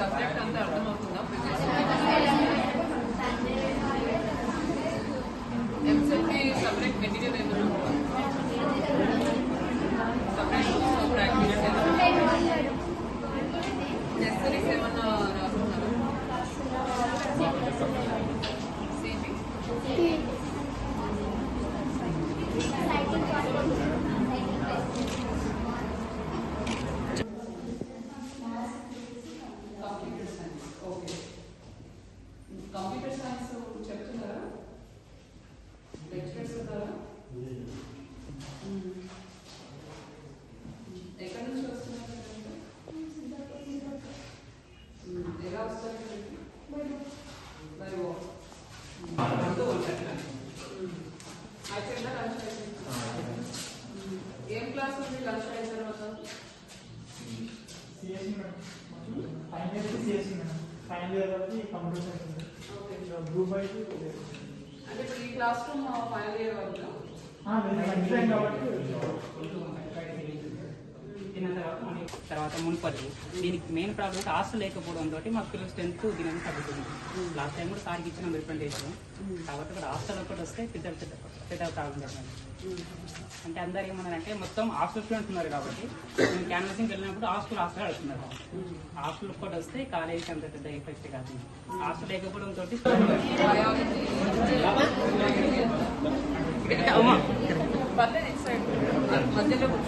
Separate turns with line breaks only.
Subject అంతా అర్థమవుతుందా? ఎంసెట్కి సపరేట్ మెటీరియల్ ఏదైనా సపరేట్ ప్రాక్టీస్ నెసరీస్ ఏమన్నా రాసుకున్నారా? కంప్యూటర్ సైన్స్ చెప్తున్నారా? లెక్చరర్స్ ఉన్నారా? ఎక్కడి నుంచి వస్తున్నారు ఎలా వస్తారు మరి బై వాక్. అయిపోయిందా లంచ్ ఏం క్లాస్ ఉంది లంచ్ అయిన తర్వాత?
CSC madam. Final year CSC madam. Final year computer science ఉంది
ఓకే
గ్రూప్ వైజ్
అంటే ఇప్పుడు ఈ క్లాస్ రూమ్ ఫైనల్ ఇయర్ వరకు?
డిజైన్ కాబట్టి
తిన్న తర్వాత మునుపటి దీనికి మెయిన్ ప్రాబ్లం హాస్టల్ లేకపోవడం తోటి మా పిల్లల స్ట్రెంత్ దీని తగ్గుతుంది. లాస్ట్ టైం కూడా సార్కి ఇచ్చిన రిప్రజెంటేషన్ కాబట్టి ఇక్కడ హాస్టల్ ఒకటి వస్తే పెద్ద పెద్ద ప్రాబ్లం అంటే అందరు ఏమన్నారంటే మొత్తం హాస్టల్ స్టూడెంట్స్ ఉన్నారు కాబట్టి మేము క్యాన్వసింగ్కి వెళ్ళినప్పుడు హాస్టల్ హాస్టల్ అడుగుతున్నారు. హాస్టల్ ఒక్కటి వస్తే కాలేజీకి అంత పెద్ద ఎఫెక్ట్ కాదు హాస్టల్ లేకపోవడం తోటి
బయాలజీ
అమ్మా.
పర్లేదు నెక్స్ట్ సైడ్ మధ్యలో.